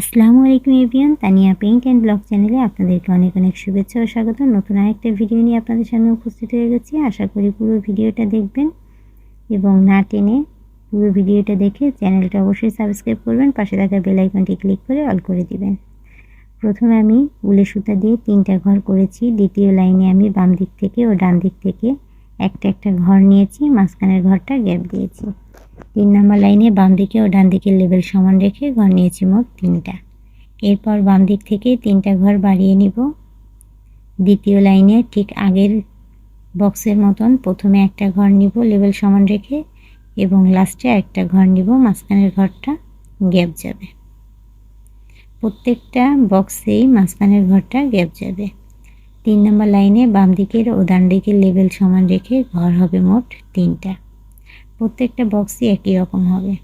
আসসালামু আলাইকুম এভিয়ান তানিয়া পেইন্ট অ্যান্ড ব্লগ চ্যানেলে আপনাদেরকে অনেক অনেক শুভেচ্ছা ও স্বাগত। নতুন আরেকটা ভিডিও নিয়ে আপনাদের সামনে উপস্থিত হয়ে গেছি। আশা করি পুরো ভিডিওটা দেখবেন এবং না টেনে পুরো ভিডিওটা দেখে চ্যানেলটা অবশ্যই সাবস্ক্রাইব করবেন, পাশে থাকা বেল আইকনটি ক্লিক করে অল করে দিবেন। প্রথমে আমি উলে সুতা দিয়ে তিনটা ঘর করেছি। দ্বিতীয় লাইনে আমি বাম দিক থেকে ও ডান দিক থেকে একটা একটা ঘর নিয়েছি, মাঝখানের ঘরটা গ্যাপ দিয়েছি। তিন নম্বর লাইনে বাম দিকে ও ডান দিকের লেভেল সমান রেখে ঘর নিয়েছি মোট তিনটা। এরপর বাম দিক থেকে তিনটা ঘর বাড়িয়ে নিব। দ্বিতীয় লাইনে ঠিক আগের বক্সের মতন প্রথমে একটা ঘর নিব লেভেল সমান রেখে এবং লাস্টে একটা ঘর নিব, মাঝখানের ঘরটা গ্যাপ যাবে। প্রত্যেকটা বক্সেই মাঝখানের ঘরটা গ্যাপ যাবে। তিন নম্বর লাইনে বাম দিকের ও ডান দিকের লেভেল সমান রেখে ঘর হবে মোট তিনটা। প্রত্যেকটা বক্সই একই রকম হবে।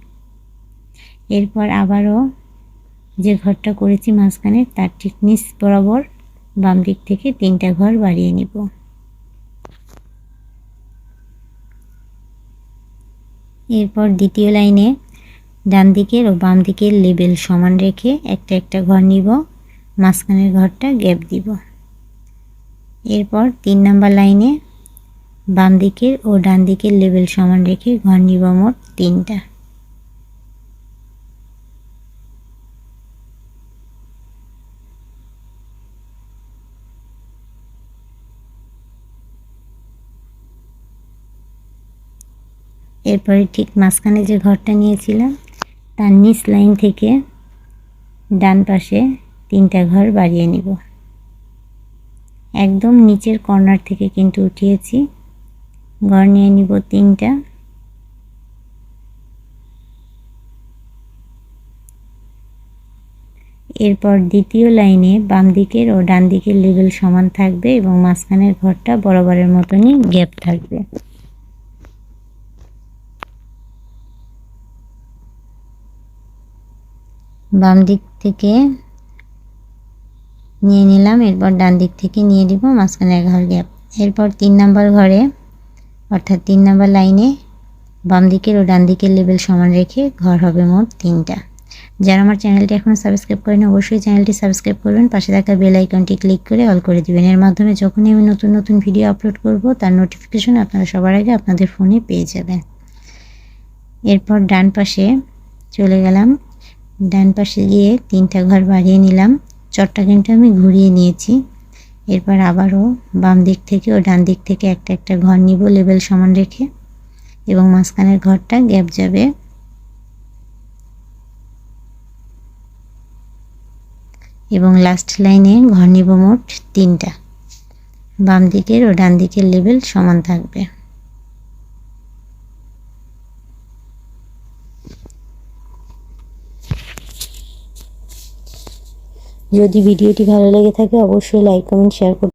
এরপর আবারও যে ঘরটা করেছি মাঝখানে, তার ঠিক নিচ বরাবর বাম দিক থেকে তিনটা ঘর বাড়িয়ে নিব। এরপর দ্বিতীয় লাইনে ডান দিকের ও বাম দিকের লেবেল সমান রেখে একটা একটা ঘর নিব, মাঝখানের ঘরটা গ্যাপ দিব। এরপর তিন নাম্বার লাইনে বাম দিকের ও ডান দিকের লেভেল সমান রেখে ঘর নিব মোট তিনটা। এরপরে ঠিক মাঝখানে যে ঘরটা নিয়েছিলাম, তার নিচ লাইন থেকে ডান পাশে তিনটা ঘর বাড়িয়ে নিব। একদম নিচের কর্নার থেকে কিন্তু উঠিয়েছি। ঘর নিয়ে নিব তিনটা। এরপর দ্বিতীয় লাইনে বাম দিকের ও ডান দিকের লেভেল সমান থাকবে এবং মাঝখানের ঘরটা বরাবরের মতনই গ্যাপ থাকবে। বাম দিক থেকে নিয়ে নিলাম, এরপর ডান দিক থেকে নিয়ে দিব মাঝখানের ঘর গ্যাপ এরপর তিন নাম্বার ঘরে অর্থাৎ তিন নাম্বার লাইনে বাম দিকের ও ডান দিকের লেভেল সমান রেখে ঘর হবে মোট তিনটা। যারা আমার চ্যানেলটি এখনও সাবস্ক্রাইব করেন, অবশ্যই চ্যানেলটি সাবস্ক্রাইব করবেন। পাশে থাকা বেল আইকনটি ক্লিক করে অল করে দিবেন। এর মাধ্যমে যখনই আমি নতুন নতুন ভিডিও আপলোড করব, তার নোটিফিকেশন আপনারা সবার আগে আপনাদের ফোনে পেয়ে যাবেন। এরপর ডান পাশে চলে গেলাম। ডান পাশে গিয়ে তিনটা ঘর বাড়িয়ে নিলাম। চটটা কিন্তু আমি ঘুরিয়ে নিয়েছি। এরপর আবারও বাম দিক থেকে ও ডান দিক থেকে একটা একটা ঘর নিব লেবেল সমান রেখে এবং মাঝখানের ঘরটা গ্যাপ যাবে। এবং লাস্ট লাইনে ঘর নিব মোট তিনটা। বাম দিকের ও ডান দিকের লেবেল সমান থাকবে। যদি ভিডিওটি ভালো লেগে থাকে অবশ্যই লাইক কমেন্ট শেয়ার করতে